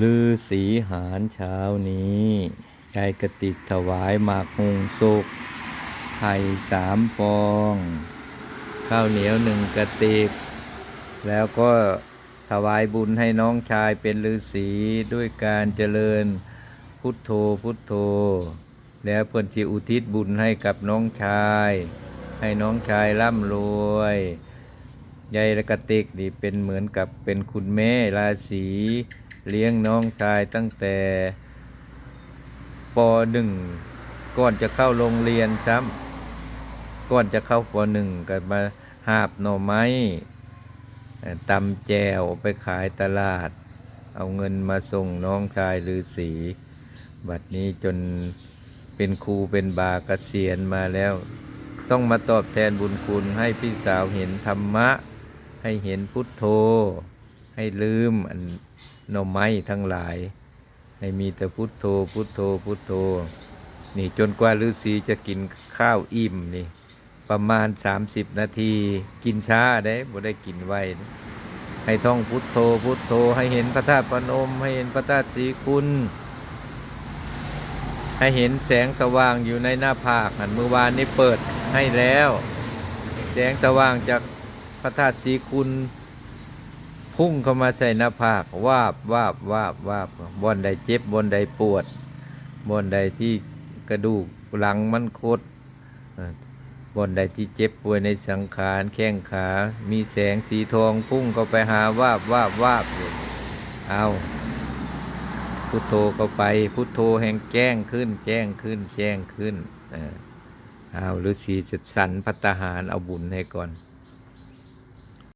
ลือสีหารเช้านี้ชายกระติกถวายหมากหงสุก ไข่สามฟอง ข้าวเหนียวหนึ่งกระติก แล้วก็ถวายบุญให้น้องชายเป็นฤาษีด้วยการเจริญพุทโธพุทโธ แล้วเพิ่อนจิอุทิศบุญให้กับน้องชาย ให้น้องชายร่ำรวยยายกระติกนี่เป็นเหมือนกับเป็นคุณแม่ราศี เลี้ยงน้องชายตั้งแต่ปหนึ่งก่อนจะเข้าโรงเรียนซ้ำก่อนจะเข้าปหนึ่งก็มาหาบหน่อไม้ตำแจวไปขายตลาด เอาเงินมาส่งน้องชายฤาษีบัดนี้จนเป็นครูเป็นบากเกษียณมาแล้ว ต้องมาตอบแทนบุญคุณให้พี่สาวเห็นธรรมะ ให้เห็นพุทโธ ให้ลืมอัน หน่อไม้ทั้งหลาย ให้มีแต่พุทโธพุทโธพุทโธ นี่จนกว่าฤาษีจะกินข้าวอิ่มนี่ ประมาณ 30 นาที กินช้าได้บ่ได้กินไวให้ท่องพุทโธพุทโธ ให้เห็นพระธาตุพนม ให้เห็นพระธาตุศรีคุณให้เห็นแสงสว่างอยู่ในหน้าผากหันเมื่อวานนี้เปิดให้แล้ว แสงสว่างจากพระธาตุศรีคุณ พุ่งเข้ามาใส่หน้าผากวาบวาบวาบวาบบนใดเจ็บบนใดปวดบนใดที่กระดูกหลังมันคดบนใดที่เจ็บป่วยในสังขารแข้งขา มีแสงสีทองพุ่งเข้าไปหาวาบวาบวาบอยู่เอาพุทโธเข้าไป พุทโธแห่งแจ้งขึ้น แจ้งขึ้น แจ้งขึ้นเอาฤาษีจะสันพัตหารเอาบุญให้ก่อน